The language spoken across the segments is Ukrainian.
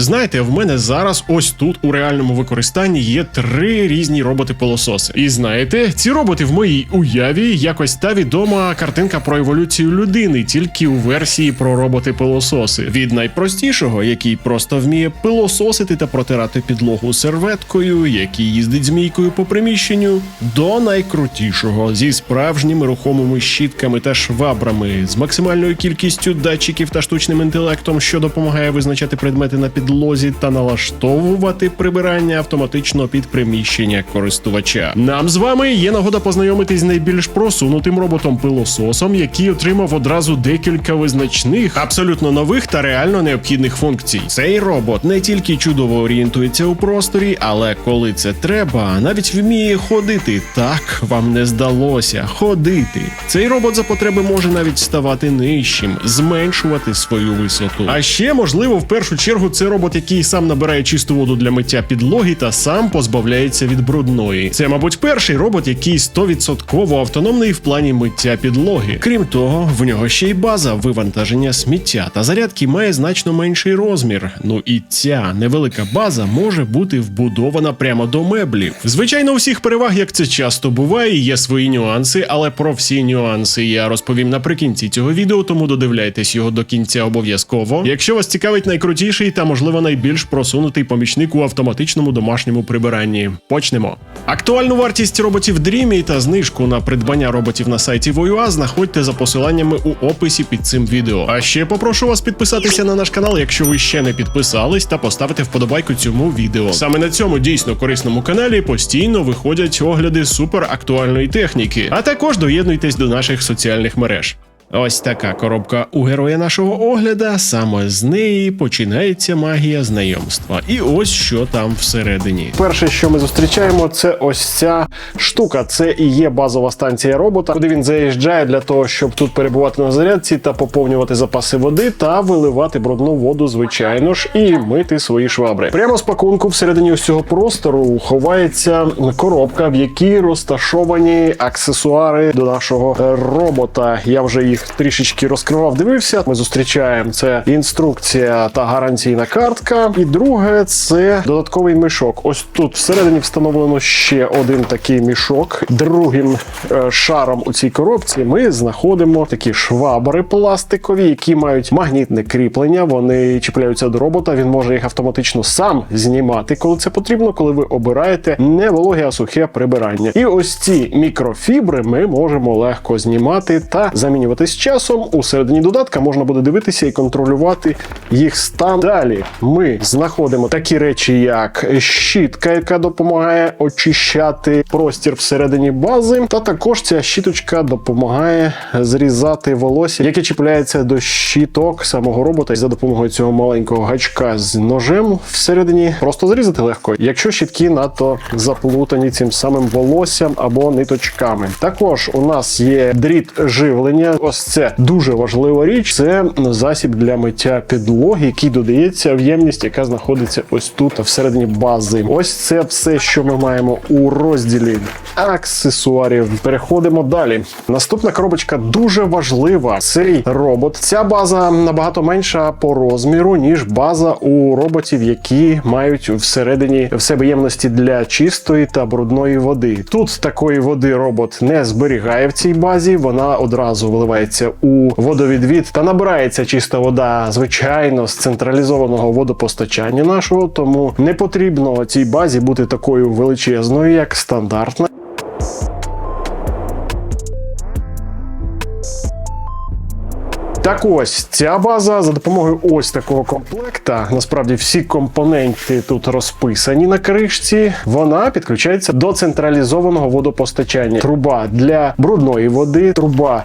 Знаєте, в мене зараз ось тут у реальному використанні є три різні роботи-пилососи. І знаєте, ці роботи в моїй уяві якось та відома картинка про еволюцію людини, тільки у версії про роботи-пилососи. Від найпростішого, який просто вміє пилососити та протирати підлогу серветкою, який їздить змійкою по приміщенню, до найкрутішого зі справжніми рухомими щітками та швабрами, з максимальною кількістю датчиків та штучним інтелектом, що допомагає визначати предмети на підлозі та налаштовувати прибирання автоматично під приміщення користувача. Нам з вами є нагода познайомитись з найбільш просунутим роботом-пилососом, який отримав одразу декілька визначних, абсолютно нових та реально необхідних функцій. Цей робот не тільки чудово орієнтується у просторі, але коли це треба, навіть вміє ходити. Так вам не здалося ходити. Цей робот за потреби може навіть ставати нижчим, зменшувати свою висоту. А ще можливо, в першу чергу, це робот, який сам набирає чисту воду для миття підлоги та сам позбавляється від брудної. Це, мабуть, перший робот, який 100% автономний в плані миття підлоги. Крім того, в нього ще й база вивантаження сміття та зарядки має значно менший розмір. Ну і ця невелика база може бути вбудована прямо до меблів. Звичайно, у всіх переваг, як це часто буває, є свої нюанси, але про всі нюанси я розповім наприкінці цього відео, тому додивляйтесь його до кінця обов'язково. Якщо вас цікавить найкрутіший та, можливо, найбільш просунутий помічник у автоматичному домашньому прибиранні. Почнемо. Актуальну вартість роботів Dreamy та знижку на придбання роботів на сайті Voyua знаходьте за посиланнями у описі під цим відео. А ще попрошу вас підписатися на наш канал, якщо ви ще не підписались, та поставити вподобайку цьому відео. Саме на цьому дійсно корисному каналі постійно виходять огляди супер актуальної техніки, а також доєднуйтесь до наших соціальних мереж. Ось така коробка у героя нашого огляда. Саме з неї починається магія знайомства. І ось що там всередині. Перше, що ми зустрічаємо, це ось ця штука. Це і є базова станція робота, куди він заїжджає для того, щоб тут перебувати на зарядці та поповнювати запаси води та виливати брудну воду, звичайно ж, і мити свої швабри. Прямо з пакунку всередині ось цього простору ховається коробка, в якій розташовані аксесуари до нашого е, робота. Я вже їх трішечки розкривав, дивився. Ми зустрічаємо це інструкція та гарантійна картка. І друге це додатковий мішок. Ось тут всередині встановлено ще один такий мішок. Другим е, шаром у цій коробці ми знаходимо такі швабри пластикові, які мають магнітне кріплення. Вони чіпляються до робота. Він може їх автоматично сам знімати, коли це потрібно, коли ви обираєте не вологе, а сухе прибирання. І ось ці мікрофібри ми можемо легко знімати та замінювати з часом. У середині додатка можна буде дивитися і контролювати їх стан. Далі ми знаходимо такі речі, як щітка, яка допомагає очищати простір всередині бази. Та також ця щіточка допомагає зрізати волосся, яке чіпляється до щіток самого робота. І за допомогою цього маленького гачка з ножем всередині просто зрізати легко, якщо щітки надто заплутані цим самим волоссям або ниточками. Також у нас є дріт живлення. Ось це дуже важлива річ. Це засіб для миття підлоги, який додається в ємність, яка знаходиться ось тут всередині бази. Ось це все, що ми маємо у розділі аксесуарів. Переходимо далі. Наступна коробочка дуже важлива. Цей робот. Ця база набагато менша по розміру, ніж база у роботів, які мають всередині в себе ємності для чистої та брудної води. Тут такої води робот не зберігає в цій базі. Вона одразу виливається у водовідвід та набирається чиста вода, звичайно, з централізованого водопостачання нашого. Тому не потрібно цій базі бути такою величезною, як стандартна. Так ось ця база за допомогою ось такого комплекта. Насправді всі компоненти тут розписані на кришці. Вона підключається до централізованого водопостачання. Труба для брудної води, труба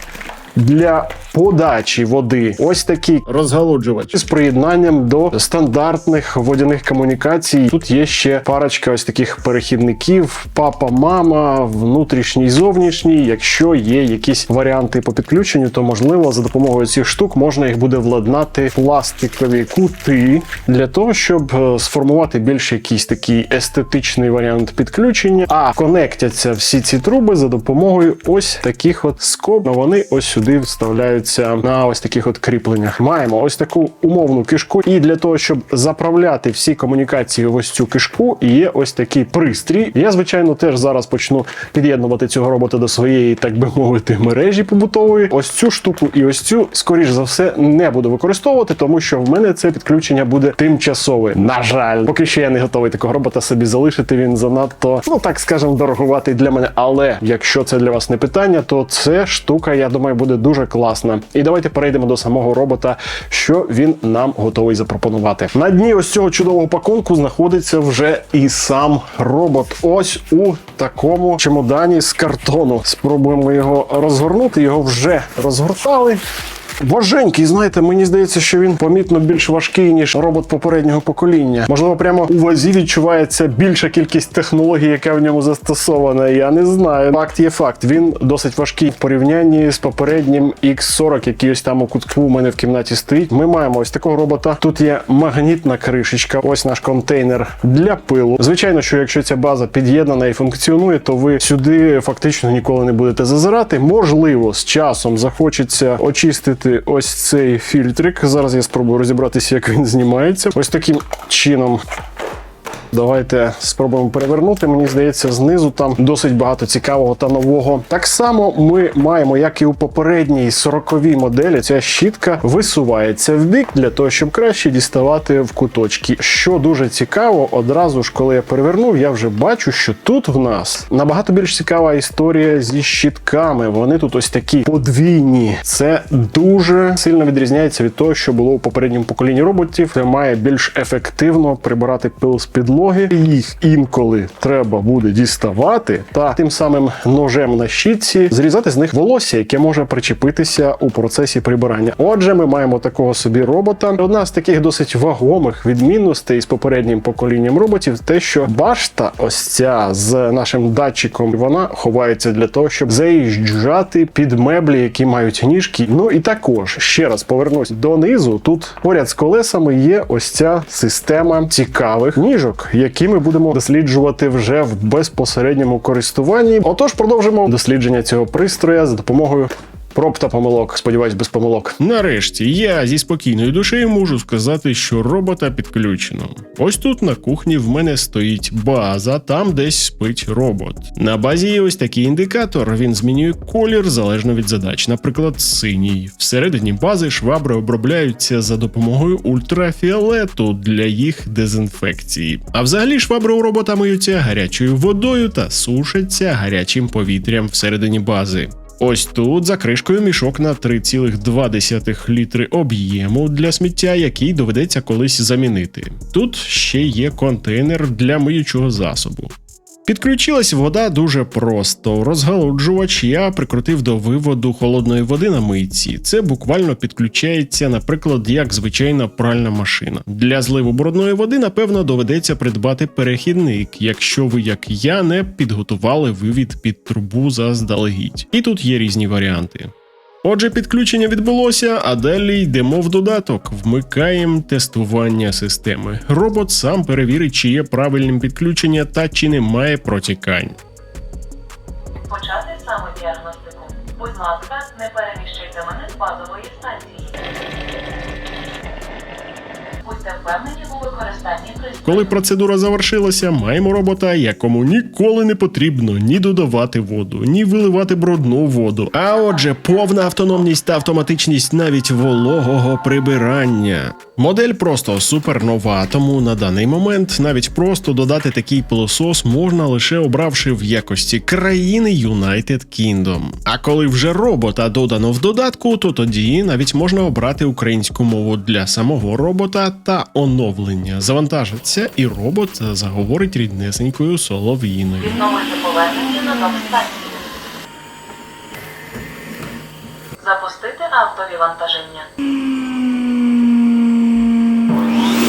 для подачі води. Ось такий розгалуджувач з приєднанням до стандартних водяних комунікацій. Тут є ще парочка ось таких перехідників: папа, мама, внутрішній, зовнішній. Якщо є якісь варіанти по підключенню, то можливо за допомогою цих штук можна їх буде владнати в пластикові кути для того, щоб е, сформувати більш якийсь такий естетичний варіант підключення. А конектяться всі ці труби за допомогою ось таких от скоб. Вони ось сюди вставляються знаходяться на ось таких от кріпленнях. Маємо ось таку умовну кишку, і для того, щоб заправляти всі комунікації в ось цю кишку, є ось такий пристрій. Я, звичайно, теж зараз почну під'єднувати цього робота до своєї, так би мовити, мережі побутової. Ось цю штуку і ось цю, скоріш за все, не буду використовувати, тому що в мене це підключення буде тимчасове. На жаль, поки що я не готовий такого робота собі залишити. Він занадто, ну так скажемо, дорогуватий для мене. Але якщо це для вас не питання, то це штука, я думаю, буде дуже класна. І давайте перейдемо до самого робота, що він нам готовий запропонувати. На дні ось цього чудового пакунку знаходиться вже і сам робот. Ось у такому чемодані з картону. Спробуємо його розгорнути. Його вже розгортали. Важенький, знаєте, мені здається, що він помітно більш важкий, ніж робот попереднього покоління. Можливо, прямо у вазі відчувається більша кількість технологій, яка в ньому застосована. Я не знаю. Факт є факт. Він досить важкий в порівнянні з попереднім X40, який ось там у кутку у мене в кімнаті стоїть. Ми маємо ось такого робота. Тут є магнітна кришечка, ось наш контейнер для пилу. Звичайно, що якщо ця база під'єднана і функціонує, то ви сюди фактично ніколи не будете зазирати. Можливо, з часом захочеться очистити ось цей фільтрик. Зараз я спробую розібратися, як він знімається. Ось таким чином. Давайте спробуємо перевернути. Мені здається, знизу там досить багато цікавого та нового. Так само ми маємо, як і у попередній 40-й моделі, ця щітка висувається в бік для того, щоб краще діставати в куточки. Що дуже цікаво, одразу ж, коли я перевернув, я вже бачу, що тут в нас набагато більш цікава історія зі щітками. Вони тут ось такі подвійні. Це дуже сильно відрізняється від того, що було у попередньому поколінні роботів. Це має більш ефективно прибирати пил з підлоги. Їх інколи треба буде діставати, та тим самим ножем на щітці зрізати з них волосся, яке може причепитися у процесі прибирання. Отже, ми маємо такого собі робота. Одна з таких досить вагомих відмінностей з попереднім поколінням роботів, те, що башта, ось ця з нашим датчиком, вона ховається для того, щоб заїжджати під меблі, які мають ніжки. Ну і також ще раз повернусь донизу. Тут поряд з колесами є ось ця система цікавих ніжок, які ми будемо досліджувати вже в безпосередньому користуванні. Отож, продовжимо дослідження цього пристроя за допомогою. Проб та помилок, сподіваюсь, без помилок. Нарешті я зі спокійною душею можу сказати, що робота підключено. Ось тут на кухні в мене стоїть база, там десь спить робот. На базі є ось такий індикатор. Він змінює колір залежно від задач, наприклад, синій. Всередині бази швабри обробляються за допомогою ультрафіолету для їх дезінфекції. А взагалі швабри у робота миються гарячою водою та сушаться гарячим повітрям всередині бази. Ось тут за кришкою мішок на 3,2 літри об'єму для сміття, який доведеться колись замінити. Тут ще є контейнер для миючого засобу. Підключилась вода дуже просто. Розгалуджувач я прикрутив до виводу холодної води на мийці. Це буквально підключається, наприклад, як звичайна пральна машина. Для зливу брудної води, напевно, доведеться придбати перехідник, якщо ви, як я, не підготували вивід під трубу заздалегідь. І тут є різні варіанти. Отже, підключення відбулося, а далі йдемо в додаток, вмикаємо тестування системи. Робот сам перевірить, чи є правильним підключення та чи немає протікань. Почати самодіагностику. Будь ласка, не переміщуйте мене з базової станції. Будьте впевнені у використанні. Коли процедура завершилася, маємо робота, якому ніколи не потрібно ні додавати воду, ні виливати брудну воду. А отже, повна автономність та автоматичність навіть вологого прибирання. Модель просто супернова, тому на даний момент навіть просто додати такий пилосос можна лише обравши в якості країни United Kingdom. А коли вже робота додано в додатку, то тоді навіть можна обрати українську мову для самого робота та оновлення. Завантажиться, і робот заговорить ріднесенькою солов'їною. Відновити повернення на док-станцію. Запустити автовівантаження.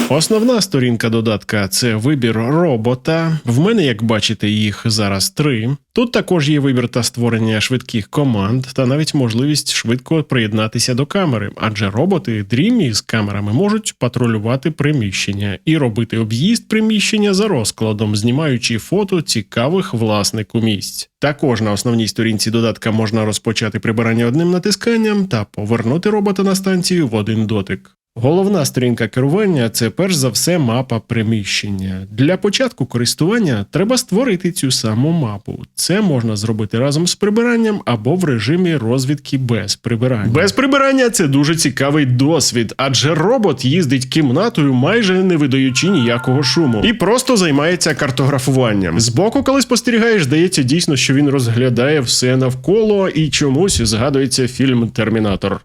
Основна сторінка додатка це вибір робота. В мене, як бачите, їх зараз три. Тут також є вибір та створення швидких команд, та навіть можливість швидко приєднатися до камери, адже роботи дрімі з камерами можуть патрулювати приміщення і робити об'їзд приміщення за розкладом, знімаючи фото цікавих власнику місць. Також на основній сторінці додатка можна розпочати прибирання одним натисканням та повернути робота на станцію в один дотик. Головна сторінка керування це перш за все мапа приміщення. Для початку користування треба створити цю саму мапу. Це можна зробити разом з прибиранням або в режимі розвідки без прибирання. Без прибирання це дуже цікавий досвід, адже робот їздить кімнатою, майже не видаючи ніякого шуму, і просто займається картографуванням. Збоку, коли спостерігаєш, здається дійсно, що він розглядає все навколо і чомусь згадується фільм Термінатор.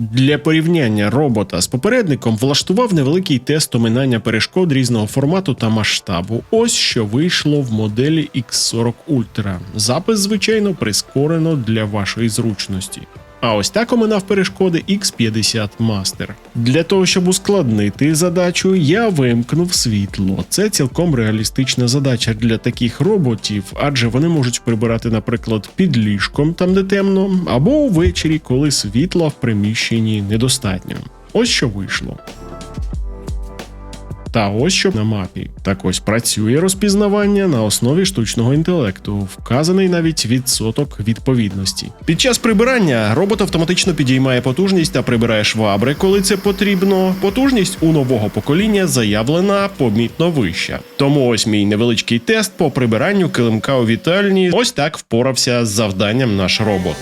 Для порівняння робота з попередником влаштував невеликий тест оминання перешкод різного формату та масштабу. Ось що вийшло в моделі X40 Ultra. Запис, звичайно, прискорено для вашої зручності. А ось так оминав перешкоди X50 Master. Для того, щоб ускладнити задачу, я вимкнув світло. Це цілком реалістична задача для таких роботів, адже вони можуть прибирати, наприклад, під ліжком, там де темно, або увечері, коли світла в приміщенні недостатньо. Ось що вийшло. Та ось що на мапі. Так ось працює розпізнавання на основі штучного інтелекту, вказаний навіть відсоток відповідності. Під час прибирання робот автоматично підіймає потужність та прибирає швабри, коли це потрібно. Потужність у нового покоління заявлена помітно вища. Тому ось мій невеличкий тест по прибиранню килимка у вітальні. Ось так впорався з завданням наш робот.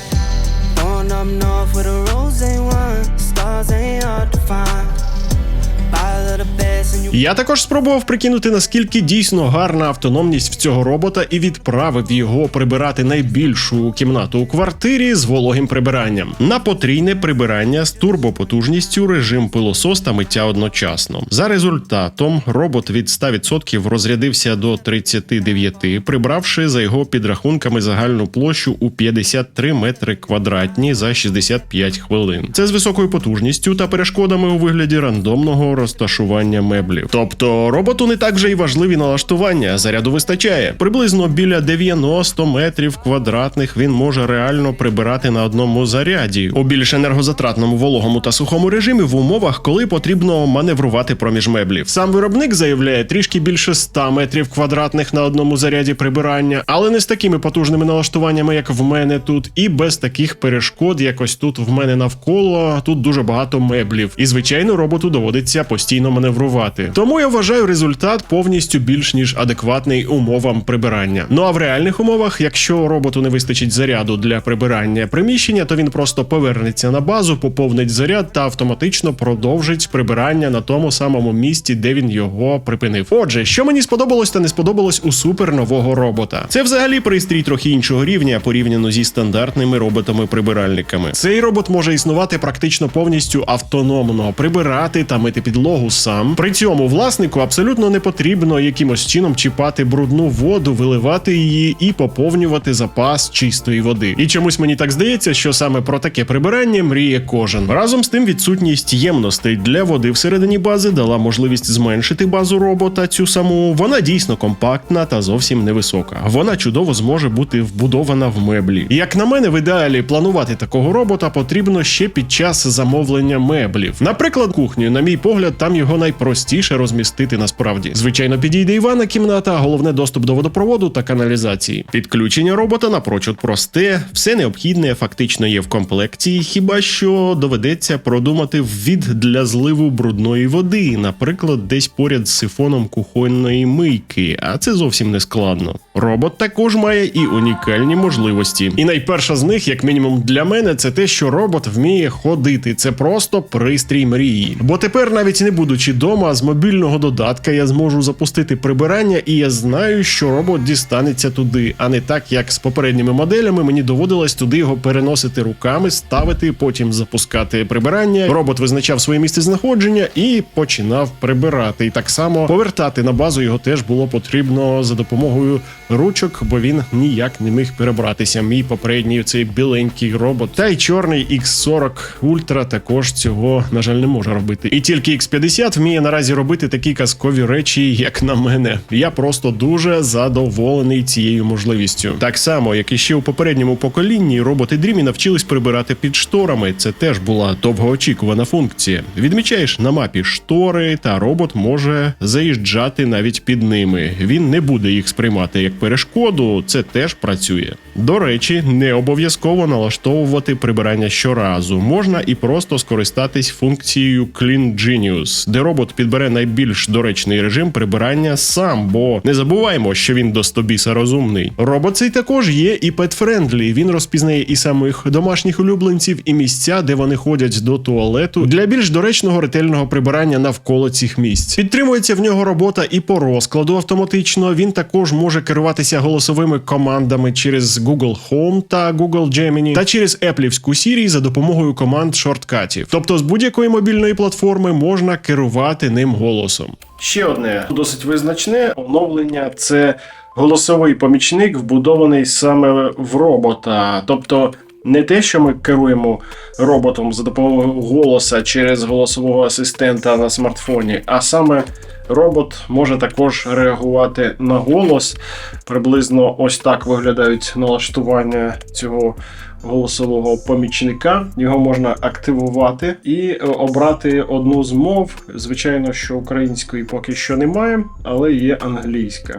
Я також спробував прикинути, наскільки дійсно гарна автономність в цього робота і відправив його прибирати найбільшу кімнату у квартирі з вологим прибиранням на потрійне прибирання з турбопотужністю режим пилосос та миття одночасно. За результатом робот від 100% розрядився до 39, прибравши за його підрахунками загальну площу у 53 метри квадратні за 65 хвилин. Це з високою потужністю та перешкодами у вигляді рандомного розташування меблів. Тобто роботу не так вже й важливі налаштування, заряду вистачає. Приблизно біля 90 метрів квадратних він може реально прибирати на одному заряді у більш енергозатратному вологому та сухому режимі в умовах, коли потрібно маневрувати проміж меблів. Сам виробник заявляє трішки більше 100 метрів квадратних на одному заряді прибирання, але не з такими потужними налаштуваннями, як в мене тут, і без таких перешкод, як ось тут в мене навколо. Тут дуже багато меблів, і звичайно, роботу доводиться постійно маневрувати. Тому я вважаю результат повністю більш ніж адекватний умовам прибирання. Ну а в реальних умовах, якщо роботу не вистачить заряду для прибирання приміщення, то він просто повернеться на базу, поповнить заряд та автоматично продовжить прибирання на тому самому місці, де він його припинив. Отже, що мені сподобалось та не сподобалось у супер нового робота. Це взагалі пристрій трохи іншого рівня порівняно зі стандартними роботами-прибиральниками. Цей робот може існувати практично повністю автономно, прибирати та мити підлогу сам. При цьому власнику абсолютно не потрібно якимось чином чіпати брудну воду, виливати її і поповнювати запас чистої води. І чомусь мені так здається, що саме про таке прибирання мріє кожен. Разом з тим, відсутність ємностей для води всередині бази дала можливість зменшити базу робота. Цю саму вона дійсно компактна та зовсім невисока. Вона чудово зможе бути вбудована в меблі. Як на мене, в ідеалі планувати такого робота потрібно ще під час замовлення меблів. Наприклад, кухню, на мій погляд, там його найпростіше розмістити насправді. Звичайно, підійде і ванна кімната, головне доступ до водопроводу та каналізації. Підключення робота напрочуд просте, все необхідне фактично є в комплекті, хіба що доведеться продумати ввід для зливу брудної води, наприклад, десь поряд з сифоном кухонної мийки, а це зовсім не складно. Робот також має і унікальні можливості. І найперша з них, як мінімум для мене, це те, що робот вміє ходити. Це просто пристрій мрії. Бо тепер, навіть не будучи дома, з мобільного додатка я зможу запустити прибирання, і я знаю, що робот дістанеться туди, а не так, як з попередніми моделями. Мені доводилось туди його переносити руками, ставити, потім запускати прибирання. Робот визначав своє місце знаходження і починав прибирати. І так само повертати на базу його теж було потрібно за допомогою ручок, бо він ніяк не міг перебратися. Мій попередній цей біленький робот. Та й чорний X40 Ultra також цього, на жаль, не може робити. І тільки X50 вміє наразі робити такі казкові речі, як на мене. Я просто дуже задоволений цією можливістю. Так само, як і ще у попередньому поколінні, роботи Dreamy навчились прибирати під шторами. Це теж була довгоочікувана функція. Відмічаєш на мапі штори, та робот може заїжджати навіть під ними. Він не буде їх сприймати як перешкоду. Це теж працює. До речі, не обов'язково налаштовувати прибирання щоразу. Можна і просто скористатись функцією Clean Genius, де робот підбере найбільш доречний режим прибирання сам, бо не забуваємо, що він до стобіса розумний. Робот цей також є і пет-френдлі. Він розпізнає і самих домашніх улюбленців, і місця, де вони ходять до туалету, для більш доречного ретельного прибирання навколо цих місць. Підтримується в нього робота і по розкладу автоматично. Він також може керуватися голосовими командами через Google Home та Google Gemini, та через Еплівську Siri за допомогою команд шорткатів. Тобто з будь-якої мобільної платформи можна керувати ним голосом. Ще одне досить визначне оновлення це голосовий помічник, вбудований саме в робота. Тобто не те, що ми керуємо роботом за допомогою голоса через голосового асистента на смартфоні, а саме робот може також реагувати на голос. Приблизно ось так виглядають налаштування цього голосового помічника. Його можна активувати і е, обрати одну з мов. Звичайно, що української поки що немає, але є англійська.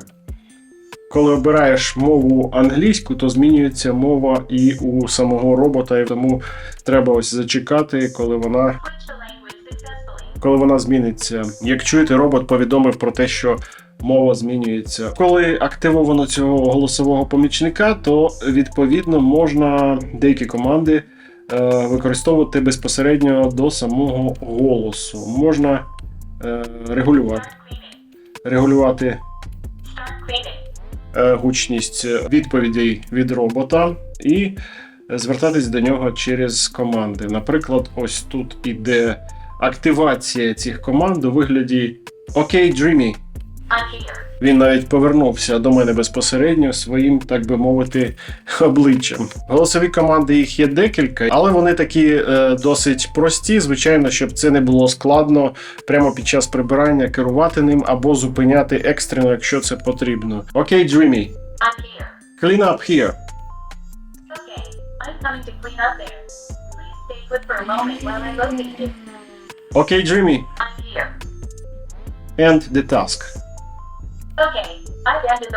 Коли обираєш мову англійську, то змінюється мова і у самого робота, і тому треба ось зачекати, коли вона коли вона зміниться. Як чуєте, робот повідомив про те, що мова змінюється. Коли активовано цього голосового помічника, то відповідно можна деякі команди е, використовувати безпосередньо до самого голосу. Можна е, регулювати, регулювати гучність відповідей від робота і звертатись до нього через команди. Наприклад, ось тут іде активація цих команд у вигляді Окей, Dreamy. Він навіть повернувся до мене безпосередньо своїм, так би мовити, обличчям. Голосові команди їх є декілька, але вони такі е, досить прості. Звичайно, щоб це не було складно прямо під час прибирання керувати ним або зупиняти екстрено, якщо це потрібно. Окей, Dreamy, I'm here. clean up here. Okay. I'm coming to clean up there. Please stay put for a moment while I locate you. Окей, Dreamy, I'm here. end the task. Okay. The.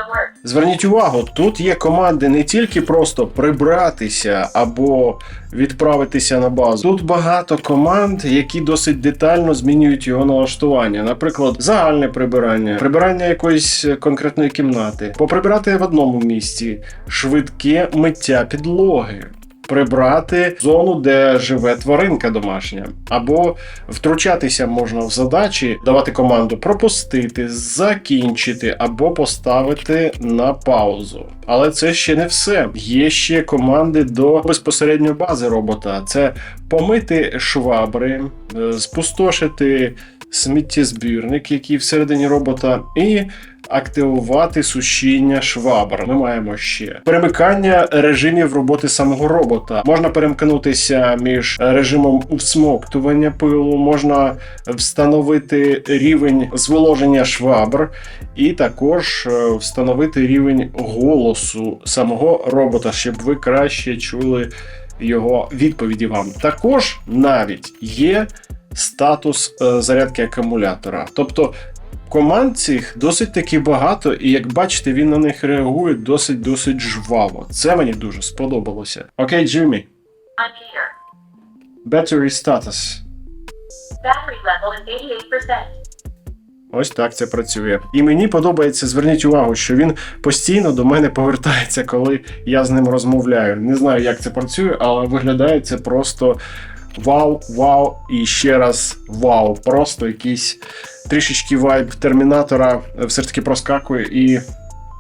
Зверніть увагу, тут є команди не тільки просто прибратися або відправитися на базу. Тут багато команд, які досить детально змінюють його налаштування. Наприклад, загальне прибирання, прибирання якоїсь конкретної кімнати, поприбирати в одному місці, швидке миття підлоги. Прибрати зону, де живе тваринка домашня, або втручатися можна в задачі, давати команду пропустити, закінчити або поставити на паузу. Але це ще не все. Є ще команди до безпосередньо бази робота: це помити швабри, е, спустошити сміттєзбірник, який всередині робота, і активувати сушіння швабр. Ми маємо ще перемикання режимів роботи самого робота. Можна перемкнутися між режимом всмоктування пилу, можна встановити рівень зволоження швабр, і також е, встановити рівень голосу самого робота, щоб ви краще чули його відповіді вам. Також навіть є статус е, зарядки акумулятора. Тобто команд цих досить таки багато, і як бачите, він на них реагує досить досить жваво. Це мені дуже сподобалося. Окей, Джиммі, battery status. Battery level is 88%. Ось так це працює. І мені подобається, зверніть увагу, що він постійно до мене повертається, коли я з ним розмовляю. Не знаю, як це працює, але виглядає це просто вау, вау і ще раз вау. Просто якийсь трішечки вайб термінатора все ж таки проскакує і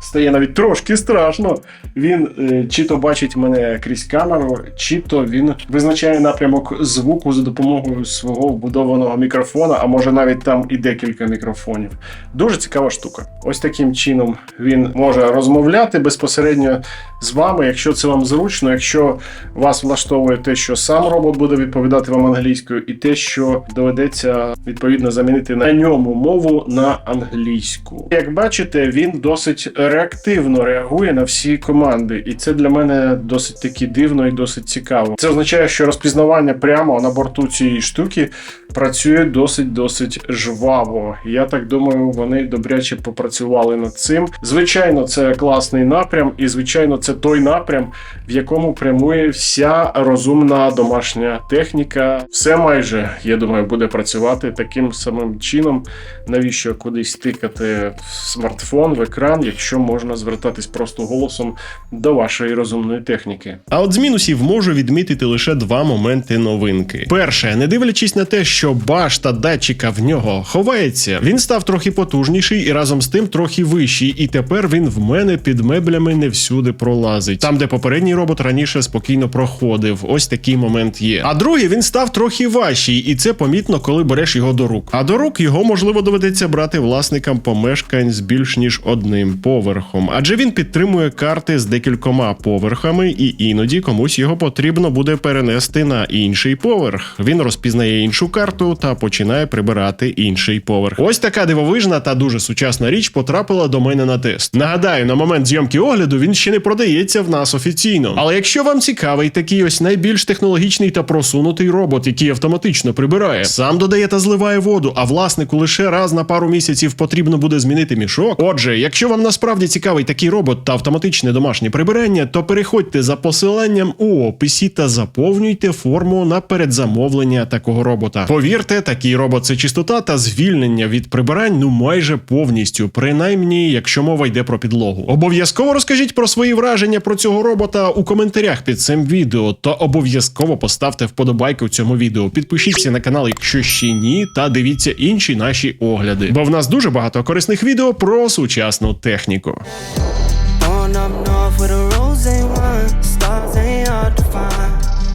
стає навіть трошки страшно. Він е, чи то бачить мене крізь камеру, чи то він визначає напрямок звуку за допомогою свого вбудованого мікрофона, а може навіть там і декілька мікрофонів. Дуже цікава штука. Ось таким чином він може розмовляти безпосередньо з вами, якщо це вам зручно, якщо вас влаштовує те, що сам робот буде відповідати вам англійською, і те, що доведеться відповідно замінити на ньому мову на англійську. Як бачите, він досить реактивно реагує на всі команди, і це для мене досить таки дивно і досить цікаво. Це означає, що розпізнавання прямо на борту цієї штуки працює досить досить жваво. Я так думаю, вони добряче попрацювали над цим. Звичайно, це класний напрям, і звичайно, це той напрям, в якому прямує вся розумна домашня техніка. Все майже, я думаю, буде працювати таким самим чином. Навіщо кудись тикати в смартфон, в екран, якщо можна звертатись просто голосом до вашої розумної техніки. А от з мінусів можу відмітити лише два моменти новинки. Перше, не дивлячись на те, що башта датчика в нього ховається, він став трохи потужніший і разом з тим трохи вищий, і тепер він в мене під меблями не всюди пролазить. Там, де попередній робот раніше спокійно проходив. Ось такий момент є. А другий він став трохи важчий, і це помітно, коли береш його до рук. А до рук його можливо доведеться брати власникам помешкань з більш ніж одним поверхом, адже він підтримує карти з декількома поверхами, і іноді комусь його потрібно буде перенести на інший поверх. Він розпізнає іншу карту та починає прибирати інший поверх. Ось така дивовижна та дуже сучасна річ потрапила до мене на тест. Нагадаю, на момент зйомки огляду він ще не продається в нас офіційно. Але якщо вам цікавий такий ось найбільш технологічний та просунутий робот, який автоматично прибирає, сам додає та зливає воду, а власнику лише раз на пару місяців потрібно буде змінити мішок. Отже, якщо вам насправді цікавий такий робот та автоматичне домашнє прибирання, то переходьте за посиланням у описі та заповнюйте форму на передзамовлення такого робота. Повірте, такий робот це чистота та звільнення від прибирань ну майже повністю, принаймні, якщо мова йде про підлогу. Обов'язково розкажіть про свої враження про цього робота у коментарях під цим відео, та обов'язково поставте вподобайку в цьому відео. Підпишіться на канал, якщо ще ні, та дивіться інші наші огляди. Бо в нас дуже багато корисних відео про сучасну техніку. Nico.